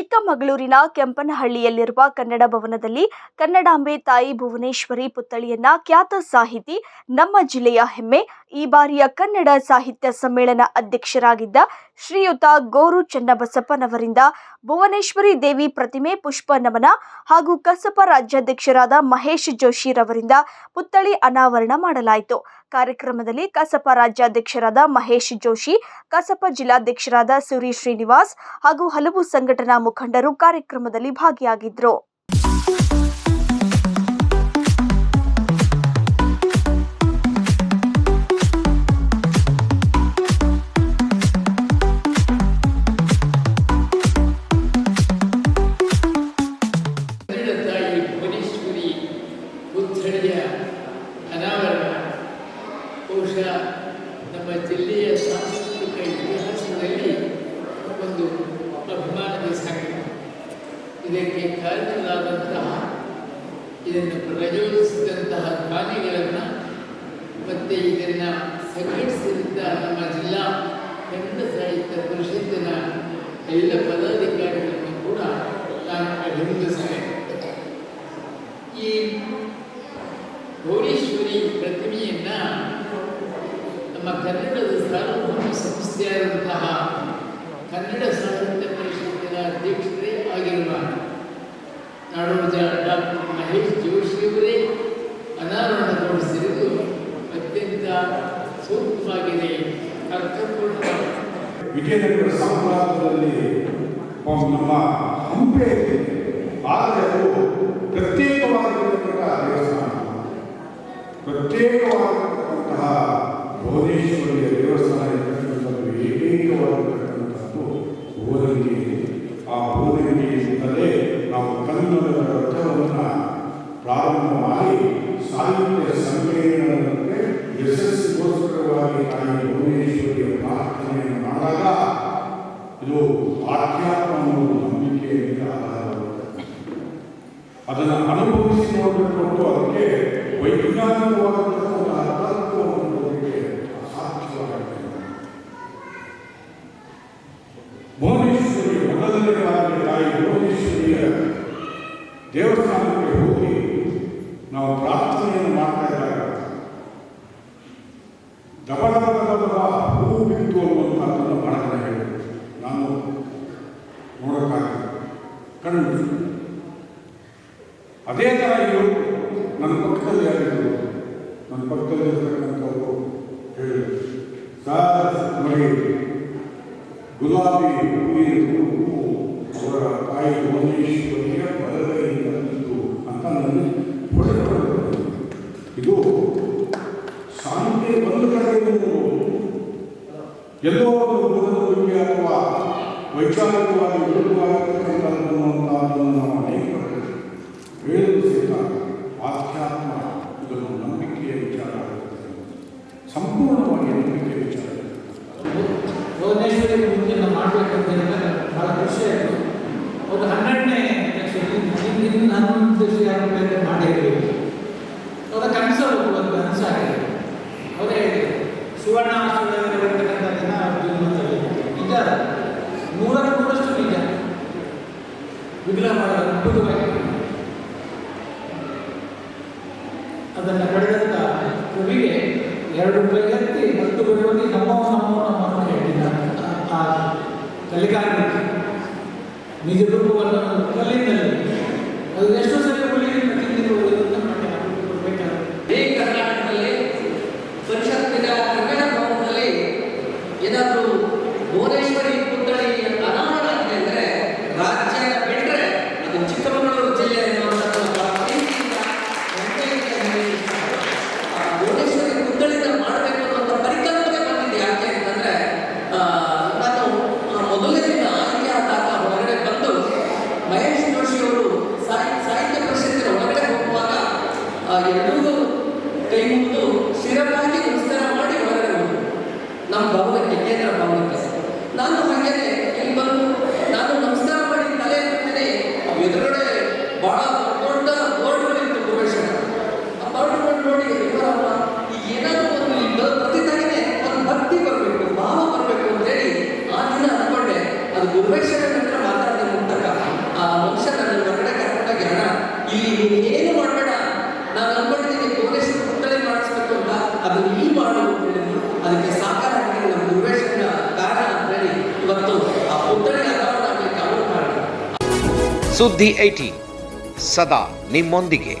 ಚಿಕ್ಕಮಗಳೂರಿನ ಕೆಂಪನಹಳ್ಳಿಯಲ್ಲಿರುವ ಕನ್ನಡ ಭವನದಲ್ಲಿ ಕನ್ನಡಾಂಬೆ ತಾಯಿ ಭುವನೇಶ್ವರಿ ಪುತ್ಥಳಿಯನ್ನ ಖ್ಯಾತ ಸಾಹಿತಿ, ನಮ್ಮ ಜಿಲ್ಲೆಯ ಹೆಮ್ಮೆ, ಈ ಬಾರಿಯ ಕನ್ನಡ ಸಾಹಿತ್ಯ ಸಮ್ಮೇಳನ ಅಧ್ಯಕ್ಷರಾಗಿದ್ದ ಶ್ರೀಯುತ ಗೋರು ಚನ್ನಬಸಪ್ಪನವರಿಂದ ಭುವನೇಶ್ವರಿ ದೇವಿ ಪ್ರತಿಮೆ ಪುಷ್ಪ ನಮನ ಹಾಗೂ ಕಸಪ ರಾಜ್ಯಾಧ್ಯಕ್ಷರಾದ ಮಹೇಶ್ ಜೋಶಿರವರಿಂದ ಪುತ್ಥಳಿ ಅನಾವರಣ ಮಾಡಲಾಯಿತು. ಕಾರ್ಯಕ್ರಮದಲ್ಲಿ ಕಸಪ ರಾಜ್ಯಾಧ್ಯಕ್ಷರಾದ ಮಹೇಶ್ ಜೋಶಿ, ಕಸಪ ಜಿಲ್ಲಾಧ್ಯಕ್ಷರಾದ ಸುರಿ ಶ್ರೀನಿವಾಸ್ ಹಾಗೂ ಹಲವು ಸಂಘಟನಾ ಮುಖಂಡರು ಕಾರ್ಯಕ್ರಮದಲ್ಲಿ ಭಾಗಿಯಾಗಿದ್ದರು ಅನಾವರಣ ಬಹುಶಃ ನಮ್ಮ ಜಿಲ್ಲೆಯ ಸಾಂಸ್ಕೃತಿಕ ಇತಿಹಾಸದಲ್ಲಿ ಒಂದು ಅಭಿಮಾನದ ಸಂಗತಿ ಇದಕ್ಕೆ ಕಾರಣರಾದಂತಹ ಇದನ್ನು ಪ್ರಯೋಜಿಸಿದಂತಹ ಕಾಣಿಗಳನ್ನು ಮತ್ತು ಇದನ್ನು ಸಂಘಟಿಸಿದಂತಹ ನಮ್ಮ ಜಿಲ್ಲಾ ಕನ್ನಡ ಸಾಹಿತ್ಯ ಪರಿಷತ್ತಿನ ಎಲ್ಲ ಪದಾಧಿಕಾರಿಗಳನ್ನು ಕೂಡ ನಾನು ಅಭಿನಂದಿಸ್ತೇನೆ ಈ ಭುವನೇಶ್ವರಿ ಪ್ರತಿಮೆಯನ್ನ ನಮ್ಮ ಕನ್ನಡದ ಸಾರ್ವಭೌಮ ಸಂಸ್ಥೆಯಾದಂತಹ ಕನ್ನಡ ಸಾಹಿತ್ಯ ಪರಿಷತ್ತಿನ ಅಧ್ಯಕ್ಷರೇ ಆಗಿರುವ ನಾಡೋಜ ಡಾಕ್ಟರ್ ಮಹೇಶ್ ಜೋಶಿಯವರೇ ಅನಾವರಣಗೊಳಿಸಿರುವುದು ಅತ್ಯಂತ ಸೂಕ್ತವಾಗಿದೆ. ವಿಜಯನಗರ ಸಾಮ್ರಾಜ್ಯದಲ್ಲಿ ನಮ್ಮ ಹಂಪೆ. ಆದರೆ ಅದು ಪ್ರತ್ಯೇಕವಾಗಿರತಕ್ಕಂಥ ದೇವಸ್ಥಾನ. ಪ್ರತ್ಯೇಕವಾಗಿರತಕ್ಕಂತಹ ಭುವನೇಶ್ವರಿಯ ದೇವಸ್ಥಾನ ಇರತಕ್ಕಂಥದ್ದು ಏಕೈಕವಾಗಿರತಕ್ಕಂಥದ್ದು ಭುವನಗಿರಿ ಆ ಭುವನಗಿರಿಯಿಂದಲೇ ನಾವು ಕನ್ನಡದ ರಥವನ್ನು ಪ್ರಾರಂಭ ಮಾಡಿ ಸಾಹಿತ್ಯ ಸಮ್ಮೇಳನದಂತೆ ಯಶಸ್ಸಿಗೋಸ್ಕರವಾಗಿ ತಾಯಿ ಭುವನೇಶ್ವರಿಯ ಪ್ರಾರ್ಥನೆಯನ್ನು ಮಾಡಿದಾಗ ಇದು ಆಧ್ಯಾತ್ಮ ಅನ್ನೋದು ನಂಬಿಕೆಯ ಮೇಲೆ ಆಧಾರವಾಗುತ್ತೆ ಅದನ್ನು ಅನುಭವಿಸಿ ನೋಡಬೇಕು ಮತ್ತು ಅದಕ್ಕೆ ವೈಜ್ಞಾನಿಕವಾದಂತಹ ತತ್ವವನ್ನು ನೋಡಲಿಕ್ಕೆ ಅಸಾಧ್ಯವಾಗಿದೆ ಭುವನೇಶ್ವರಿ ಮೊದಲನೇದಾಗಿ ತಾಯಿ ಭುವನೇಶ್ವರಿಯ ದೇವಸ್ಥಾನಕ್ಕೆ ಹೋಗಿ ನಾವು ಪ್ರಾರ್ಥನೆಯನ್ನು ಮಾಡ್ತಾ ಇದ್ದಾಗ ದಬ ದಬ ದಬ ಹೂ ಬಿತ್ತು ಅನ್ನುವಂಥದ್ದನ್ನು ಬಹಳ ಹೇಳಿ ನಾನು ನೋಡೋಕ್ಕಾಗಲ್ಲ ಕಣ್ಣು ಅದೇ ಥರ ಇವರು ನನ್ನ ಪಕ್ಕದಲ್ಲಿ ಯಾರಿದ್ರು ನನ್ನ ಪಕ್ಕದಲ್ಲಿ ಇರ್ತಕ್ಕಂಥವ್ರು ಹೇಳಿದರು ಸರ್ ನೋಡಿ ಗುಲಾಬಿ ಹೂವಿನ ಹೂವು ಅವರ ತಾಯಿ ಭುವನೇಶ್ವರಿಯ ಎಲ್ಲೋ ಒಂದು ಅಥವಾ ವೈಚಾರಿಕವಾಗಿ ವಿರುದ್ಧವಾಗಿರ್ತಕ್ಕಂಥದ್ದು ಅನ್ನುವಂಥದ್ದನ್ನು ನಾವು ಅನೇಕ ಹೇಳಿದ್ರು ಸಹಿತ ಆಧ್ಯಾತ್ಮ ಇದನ್ನು ನಂಬಿಕೆಯ ವಿಚಾರ ಸಂಪೂರ್ಣವಾಗಿ ನಂಬಿಕೆಯ ವಿಚಾರ ಭುವನೇಶ್ವರಿ ಮುಂದಿನ ಮಾಡಬೇಕಂತ ಭಾಳ ಖುಷಿ ಆಯಿತು. ಒಂದು ಹನ್ನೆರಡನೇ ಇನ್ನು ಹನ್ನೊಂದು ದಿವಸ ಯಾರು ಮಾಡಿರಬೇಕು ಅವರ ಕನಸು ಒಂದು ಕನಸಾಗಿದೆ ಅವರೇ ಸುವರ್ಣ ಸುವರ್ಣ ಇರ್ತಕ್ಕಂಥ ದಿನ ಅವ್ರ ಜೀವನದಲ್ಲಿ ನಿಜ ನೂರಕ್ಕೆ ನೂರಷ್ಟು ನಿಜ ವಿಗ್ರಹ ಮಾಡಲು ಅದ್ಭುತವಾಗಿ ಅದನ್ನು ಪಡೆದಂಥ ಕವಿಗೆ ಎರಡು ರೂಪಾಯಿಗತ್ತಿ ಹತ್ತು ಬರುವಲ್ಲಿ ನಮ್ಮ ನಮ್ಮ ನಮ್ಮ ಹೇಳಿದ ಆ ಕಲಿಗಾರನಿಗೆ ನಿಜ ರೂಪವನ್ನು ಕಲ್ಲಿನಲ್ಲಿ. ಅದು ಎಷ್ಟೋ ಸರಿ ಉಳಿಯಿರಿ ಪ್ರತಿನಿಧಿ ಉಳಿಯುವುದನ್ನು ಮಾಡಿ ಕೊಡಬೇಕಾಗುತ್ತೆ ಇಡೀ ಕರ್ನಾಟಕದಲ್ಲಿ ಪರಿಷತ್ತಿನ ಕನ್ನಡ ಭವನದಲ್ಲಿ ಏನಾದರೂ ಭುವನೇಶ್ವರಿ ಪುತ್ಥಳಿ ಅನಾವರಣ ಆಗಿದೆ ಅಂದರೆ ರಾಜ್ಯ ಬಿಟ್ಟರೆ ಅದು ಚಿಕ್ಕಮಗಳೂರು ಜಿಲ್ಲೆ ಭುವನೇಶ್ವರಿ ಪುತ್ಥಳಿನ ಮಾಡಬೇಕು ಅನ್ನುವಂಥ ಪರಿಕಲ್ಪನೆ ಬಂದಿದೆ ಯಾಕೆ ಅಂತಂದರೆ ನಾನು ಮೊದಲನೇ ದಿನ ಆಯ್ಕೆ ಆದಾಗ ಹೊರಗಡೆ ಬಂದು ಮಹೇಶ್ ಅವರು ಸಾಹಿತ್ಯ ಸಾಹಿತ್ಯ ಪರಿಷತ್ತಿನ ಹೊರಗಡೆ ಹೋಗುವಾಗ ಎರಡೂ ಕೈ ಮುಗಿದು ನಮಸ್ಕಾರ ಮಾಡಿ ಹೊರಗಡೆ ನಮ್ಮ ಭವನಕ್ಕೆ ಕೇಂದ್ರ ಭವನಕ್ಕೆ ನಾನು ಹಾಗೇನೆ ಇಲ್ಲಿ शुद्धि सदा निम्न दिखे